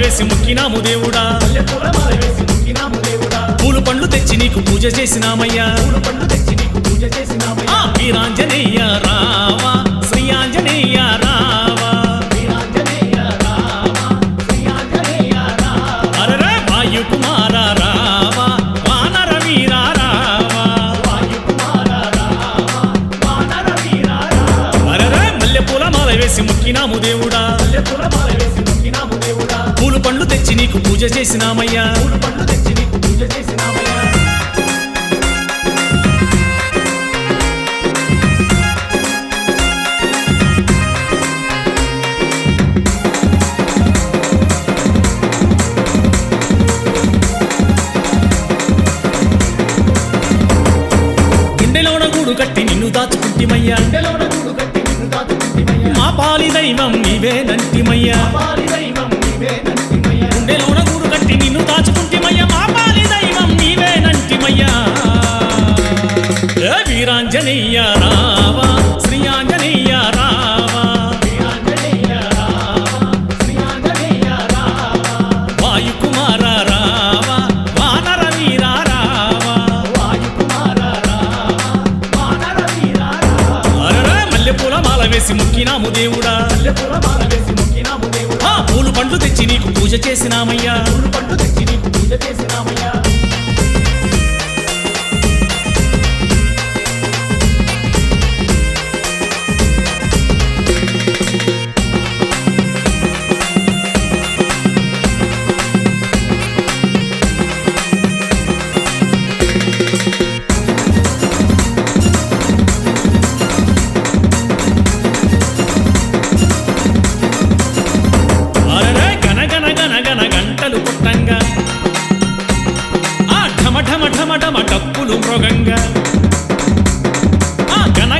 వేసి ముక్కినాము దేవుడా. పూలు పండ్లు తెచ్చి నీకు పూజ చేసినామయ్యా. వీరాంజనేయ రావా శ్రీ ముక్కినాము దేవుడా మల్లెపూల మాల వేసి పూలు పండ్లు తెచ్చి నీకు పూజ చేసినామయ్యా. పూలు పండు తెచ్చి నీకు పూజ చేసినామయ్యా. గూడు కట్టి నిన్ను దాచుకుంటిమయ్యా. మా పాలి దైవం నీవే నంటిమయ్యా. గుండెలోన గూడు కట్టి నిన్ను దాచుకుంటిమయ్యా మా పాలి దైవం నీవే నంటిమయ్యా ఏ వీరాంజనేయ రావా శ్రీ ఆంజనేయ రావా. వీరాంజనేయ రామ శ్రీ ఆంజనేయ రామ వాయు కుమార రావా వానర వీర రావా. వాయుకుమార మల్లెపూల మాల వేసి ముక్కినాము దేవుడా. పురమాల వేసి మొక్కినాము దేవుడా. ఆ పూలు పండ్లు తెచ్చి నీకు పూజ చేసినామయ్యా. పట్టు తెచ్చి నీకు పూజ చేసినామయ్యా. ఢమ ఢమ డప్పులు మృగంగా. ఆ గన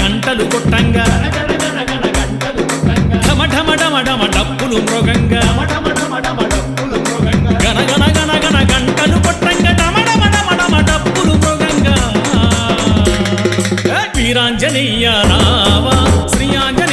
గంటలు కొట్టంగా. గణ గణ డప్పులు మృగంగా. డమ డమ గంటలు కొట్టంగా. ఢమ ఢమ డప్పులు మృగంగా. వీరాంజనేయ రావా శ్రీయాంజ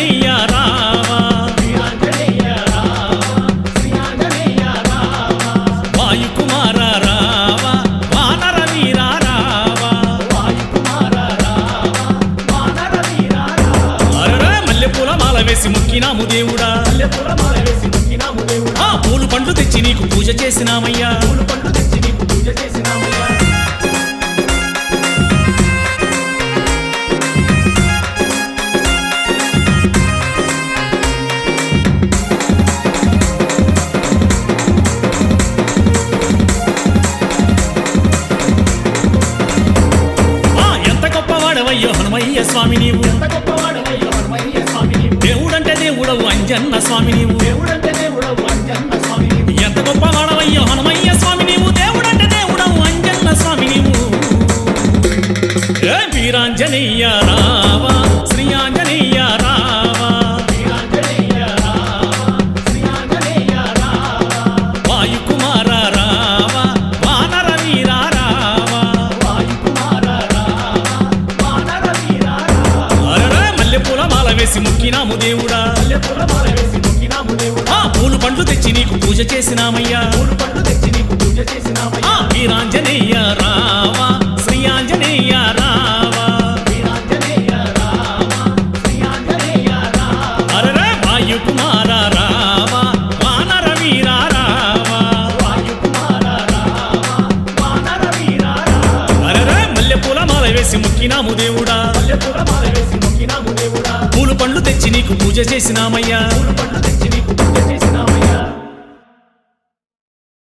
ముక్కినాము దేవుడా. మొక్కినాము దేవుడా ఆ పూలు పండ్లు తెచ్చి నీకు పూజ చేసినామయ్యా. పండు తెచ్చి ఎంత గొప్పవాడవయ్యో హనుమయ్య స్వామి నీవు. ఎంత గొప్ప దేవుడవు అంజన్న స్వామి నీవు. దేవుడంటే దేవుడవు అంజన్న స్వామి నీవు ఎంత గొప్పవాడవయ్యో హనుమయ్య స్వామి నీవు. దేవుడంటే దేవుడవు అంజన్న స్వామి నీవు. వీరాంజనేయ్యారా దేవుడా. పూలు పండ్లు తెచ్చి నీకు పూజ చేసినామయ్యా. పూలు పండ్లు తెచ్చి నీకు పూజ చేసినామయ్యా వీరాంజనేయ రావా శ్రీ ఆంజనేయ రావా. వీరాంజనేయ రావా శ్రీ ఆంజనేయ రామ అరరే వాయు కుమార రావా వానర వీర రావా. వాయు కుమార రావా వానర వీర రామ అరరే మల్లెపూల మాల వేసి ముక్కినాము దేవుడా. పురమాల తెచ్చి నీకు పూజ చేసినామయ్యా.